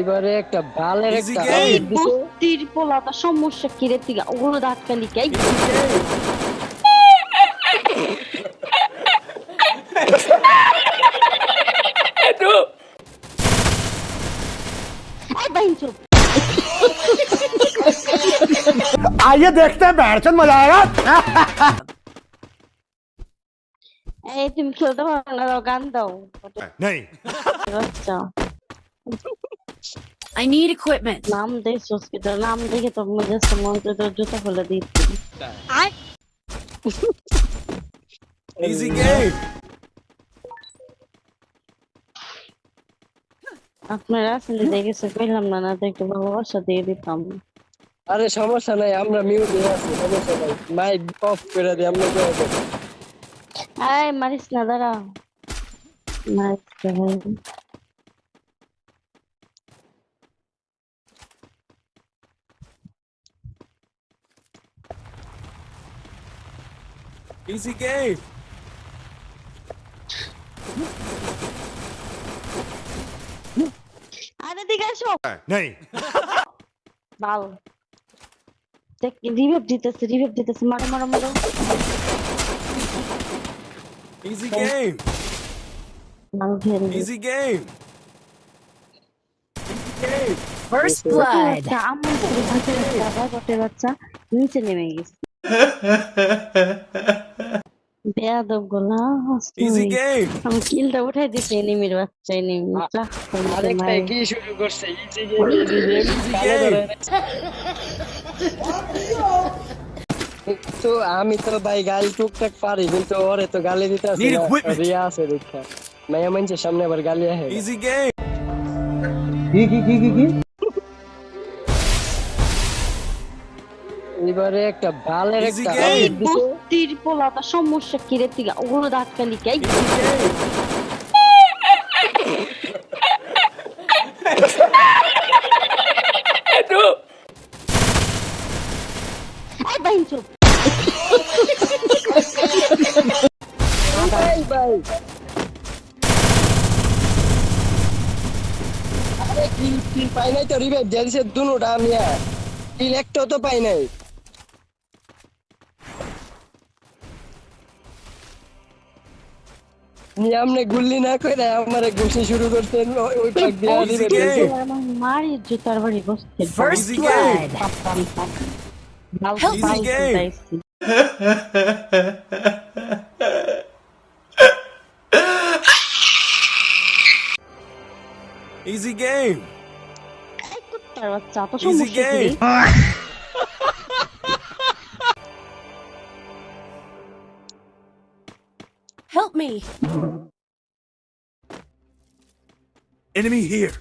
এবারে একটা বালের Easy একটা game. এই update দিছে। বস্তির পোলাটা সমস্যা কিরে তিগা ওগুলো দাঁতকালি কে এই এই বাইন চুপ आइए देखते हैं बैठचंद मजा आएगा এই তুমি খেলতে পারো না দাও গান দাও नहीं আচ্ছা I need equipment. নাম দে সুস্কিটার নাম দেখে তো মনে হচ্ছে মন্ত্র তোর জুতা খুলে দিচ্ছি Easy game. আপনারা আসলে দেখেছে কইলাম না না তো একটু ভালোবাসা দিয়ে দিতাম আরে সমস্যা নাই আমরা মিউট হয়ে আছি সমস্যা নাই মাইক অফ করে দিই আমরা করে। আয় মারিস না দাঁড়া মারিস Easy game. আরে দিকে আসো नहीं বাল দেখ রিভাইভ দিতেছে রিভাইভ দিতেছে মারো মারো মারো Easy game. মারো ঘের Easy game. Easy game. First blood. বাচ্চা আমার ছেলে ভাতের বাচ্চা আবার বটের বাচ্চা নিচে নেমে গেছে বেয়াদব গোলা Easy game. আমি কিলটা উঠাই দিছি এনিমির বাচ্চা এনিমি আরেকটা কি শুরু করছে ইজি গেম ইজি গেম গালে ধরে তো আমি তো ভাই গালি টুকটাক পারি কিন্তু ওরে তো গালি দিতে আছে Need না। equipment. রিয়া আছে দেখা মায়া মানুষের সামনে আবার গালি আহে Easy game. এবারে একটা বালের একটা এই বস্তির পোলাটা সমস্যা কিরে তিগা ওগুলো দাঁতকালি কে? ভাই ভাই। আরে কিল পাই নাই তো রিভাইভ দিয়ে দিছে দুনোটা আমি কিল একটাও তো পাই নাই। নিয়ে আমনে গুল্লি না করে আমারে ঘুষি শুরু করতেন ওই- ওই পাক দিয়ে. দিছে। আমার মারি জুতার বাড়ি বসতে First Easy Easy game. Easy game. কুত্তার বাচ্চা তো Easy game. me. enemy here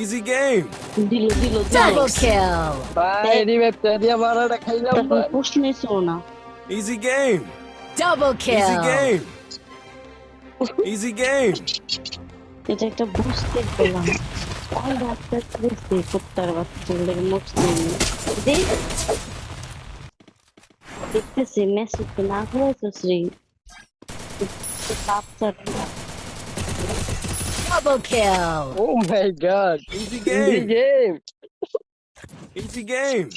Easy game. দিল দিল Double kill. ভাই রিভাইভ দিয়ে মারাটা খাইলাম এখন ভাই। প্রশ্ন ছিল না Easy game. Double Easy kill. game. Easy game. এটা একটা বুঝতে পেলাম Gitmesin Mesut ne yapıyorsun Sri? Double kill. Oh my god. Easy game. Easy game. Easy game.